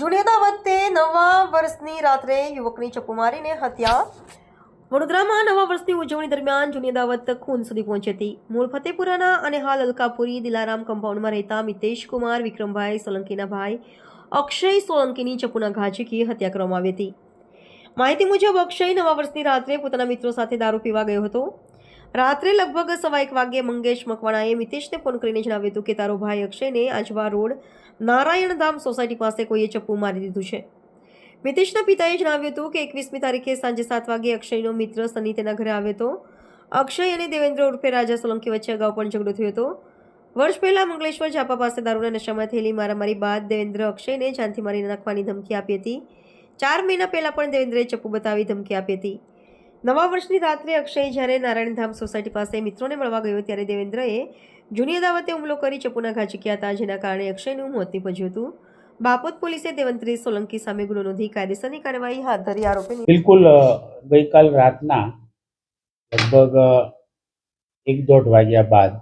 જુનિયતા વખતે નવા વર્ષની રાત્રે યુવકની ચપ્પુ મારીને હત્યા. વડોદરામાં નવા વર્ષની ઉજવણી દરમિયાન જુનિયા દાવત ખૂન સુધી પહોંચી હતી. મૂળ ફતેપુરાના અને હાલ અલકાપુરી, દિલારામ કમ્પાઉન્ડમાં રહેતા મિતેશ કુમાર, વિક્રમભાઈ સોલંકીના ભાઈ અક્ષય સોલંકીની ચપ્પુના ઘા ઝીકી હત્યા કરવામાં આવી હતી. માહિતી મુજબ અક્ષય નવા વર્ષની રાત્રે પોતાના મિત્રો સાથે દારૂ પીવા ગયો હતો. રાત્રે લગભગ સવા એક વાગ્યે મંગેશ મકવાણાએ મિતેશને ફોન કરીને જણાવ્યું હતું કે તારો ભાઈ અક્ષયને આજવા રોડ નારાયણધામ સોસાયટી પાસે કોઈએ ચપ્પુ મારી દીધું છે. મિતેશના પિતાએ જણાવ્યું હતું કે એકવીસમી તારીખે સાંજે સાત વાગે અક્ષયનો મિત્ર સની તેના ઘરે આવ્યો હતો. અક્ષય અને દેવેન્દ્ર ઉર્ફે રાજા સોલંકી વચ્ચે અગાઉ પણ ઝઘડો થયો હતો. વર્ષ પહેલા મંગલેશ્વર ઝાપા પાસે દારૂના નશામાં થયેલી મારામારી બાદ દેવેન્દ્ર અક્ષયને જાનથી મારી નાખવાની ધમકી આપી હતી. ચાર મહિના પહેલા પણ દેવેન્દ્રએ ચપ્પુ બતાવી ધમકી આપી હતી. નવા વર્ષની રાત્રે અક્ષય જ્યારે નારાયણધામ સોસાયટી પાસે મિત્રોને મળવા ગયો ત્યારે દેવેન્દ્રએ જૂની અદાવતે હુમલો કરી ચપુના ઘા ચૂક્યા હતા, જેના કારણે અક્ષયનું મોત નીપજ્યું હતું. બાપોદ પોલીસે દેવંત્રી સોલંકી સામે ગુનો નોંધી કાયદેસરની કાર્યવાહી હાથ ધરી આરોપી બિલકુલ ગઈકાલ રાતના લગભગ એક દોઢ વાગ્યા બાદ,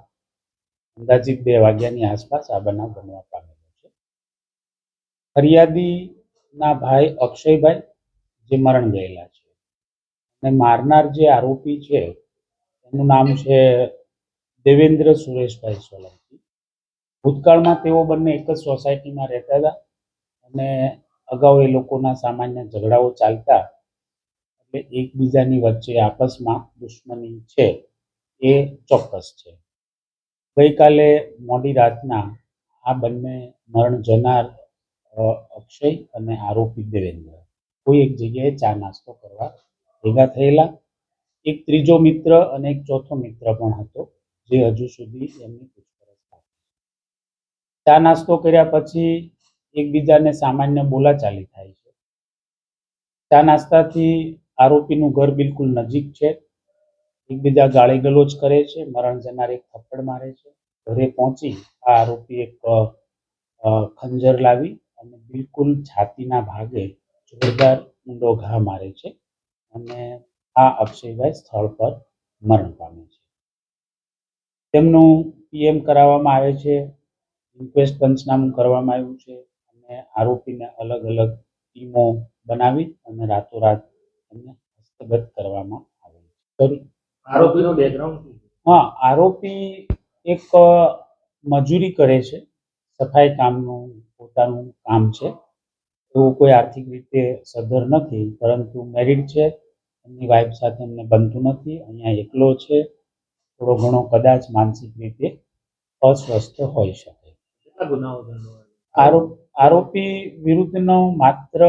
અંદાજિત બે વાગ્યાની આસપાસ આ બનાવ બનવા પામેલો છે. ફરિયાદીના ભાઈ અક્ષયભાઈ, જે મરણ ગયેલા છે. અને મારનાર જે આરોપી છે, એનું નામ છે દેવેન્દ્ર સુરેશભાઈ સોલંકી. ભૂતકાળમાં તેઓ બંને એક જ સોસાયટીમાં રહેતા હતા અને અગાઉ એ લોકોના સામાન્ય ઝઘડાઓ ચાલતા એટલે એકબીજાની વચ્ચે આપસમાં દુશ્મની છે એ ચોક્કસ છે. ગઈકાલે મોડી રાતના આ બંને મરણ જનાર અક્ષય અને આરોપી દેવેન્દ્ર. કોઈ એક જગ્યાએ ચા નાસ્તો કરવા ભેગા થયેલા. એક ત્રીજો મિત્ર અને એક ચોથો મિત્ર પણ હતો, જે હજુ સુધી એમની પૂછપરછ ચા નાસ્તો કર્યા પછી એકબીજાને સામાન્ય બોલાચાલી થાય છે. ચા નાસ્તાથી આરોપીનું ઘર બિલકુલ નજીક છે. એકબીજા ગાળી ગલોચ કરે છે, મરણ જનાર એક થપ્પડ મારે છે. ઘરે પહોંચી આ આરોપી એક ખંજર લાવી અને બિલકુલ છાતીના ભાગે જોરદાર ઊંડો ઘા મારે છે. અને આ અક્ષયભાઈ સ્થળ પર મરણ પામે છે. તેમનું પીએમ કરાવવામાં આવે છે ઇન્ક્વેસ્ટ પંચનામું કરવામાં આવ્યું છે અને આરોપીને અલગ અલગ ટીમો બનાવી અને રાતોરાત એમને હસ્તગત કરવામાં આવે છે. આરોપીનો બેકગ્રાઉન્ડ હા આરોપી એક મજૂરી કરે છે સફાઈ કામનું પોતાનું કામ છે. એવું કોઈ આર્થિક રીતે સદ્ધર નથી પરંતુ મેરિડ છે એમની વાઈફ સાથે એમને બનતું નથી અહીંયા એકલો છે થોડો ઘણો કદાચ માનસિક રીતે અસ્વસ્થ હોઈ શકે? આરોપ આરોપી વિરુદ્ધનો માત્ર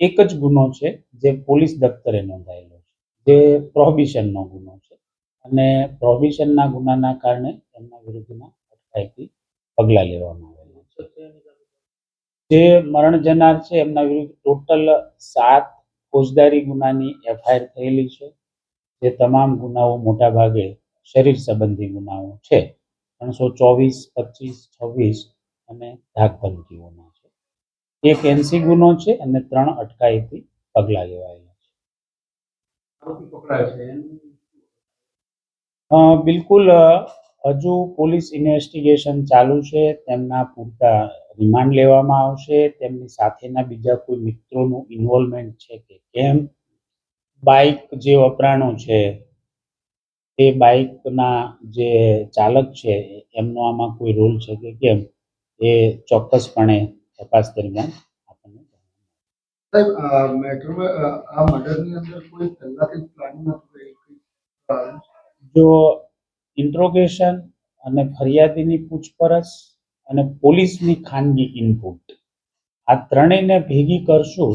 એક જ ગુનો છે જે પોલીસ દફતરે નોંધાયેલો છે જે પ્રોહિબિશનનો ગુનો છે અને પ્રોહિબિશનના ગુનાના કારણે એમના વિરુદ્ધમાં અટકાયતી પગલાં લેવામાં જે મરણ જનાર છે એમના વિરુદ્ધ ટોટલ સાત ફોજદારી ગુનાની એફઆઈઆર થયેલી છે જે તમામ ગુનાઓ મોટા ભાગે શરીર સંબંધી ગુનાઓ છે. ત્રણસો ચોવીસ પચીસ છવ્વીસ અને ધાક ધમકીઓના છે. એક એનસી ગુનો છે અને ત્રણ અટકાયતી પગલાં લેવાયેલા છે. બિલકુલ હજુ પોલીસ ઇન્વેસ્ટિગેશન ચાલુ છે તેમના પૂરતા રિમાન્ડ લેવામાં આવશે તેમની સાથેના બીજા કોઈ મિત્રોનું ઇન્વોલ્વમેન્ટ છે કે કેમ? બાઇક જે વપરાણું છે તે બાઇકના જે ચાલક છે એમનો આમાં કોઈ રોલ છે કે કેમ? એ ચોક્કસપણે તપાસ દરમિયાન આપણને સાહેબ મેટ્રોમાં આ મર્ડરની અંદર કોઈ પહેલાથી પ્લાનિંગ હતું જો ઇન્ટ્રોગેશન અને ફરિયાદીની પૂછપરછ અને પોલીસની ખાનગી ઇનપુટ આ ત્રણેયને ભેગી કરશું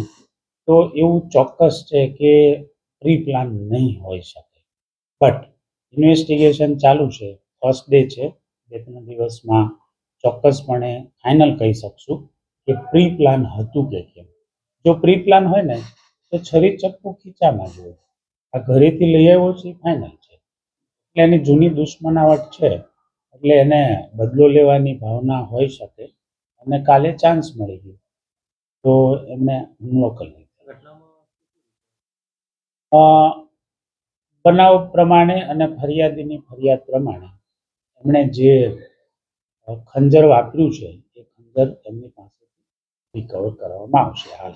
તો એવું ચોક્કસ છે કે પ્રી પ્લાન નહીં હોઈ શકે. બટ ઇન્વેસ્ટિગેશન ચાલુ છે ફર્સ્ટ ડે છે, બે ત્રણ દિવસમાં ચોક્કસપણે ફાઇનલ કહી શકશું કે પ્રી પ્લાન હતું કે કેમ. જો પ્રી પ્લાન હોય ને, તો છરી ચપ્પુ ખીચામાં જ આ ઘરેથી લઈ આવ્યો છે ફાઇનલ એટલે એની જૂની દુશ્મનાવટ છે, એટલે એને બદલો લેવાની ભાવના હોઈ શકે, અને કાલે ચાન્સ મળી ગયો. તો એમને હુમલો કરી દીધો. બનાવ પ્રમાણે અને ફરિયાદીની ફરિયાદ પ્રમાણે એમણે જે ખંજર વાપર્યું છે, એ ખંજર એમની પાસે રિકવર કરવામાં આવશે હાલ.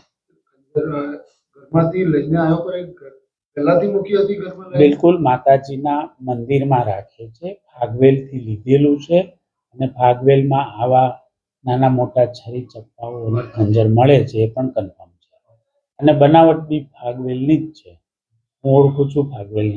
ઘરમાંથી લઈને આવ્યો પહેલાથી મૂકી હતી ગર્ભ બિલકુલ, માતાજીના મંદિરમાં રાખે છે, ભાગવેલથી લીધેલું છે અને ભાગવેલમાં આવા નાના મોટા છરી ચપ્પાઓ અને ખંજર મળે છે, એ પણ કન્ફર્મ છે. અને બનાવટ બી ભાગવેલની જ છે. હું ઓળખું છું ફાગવેલના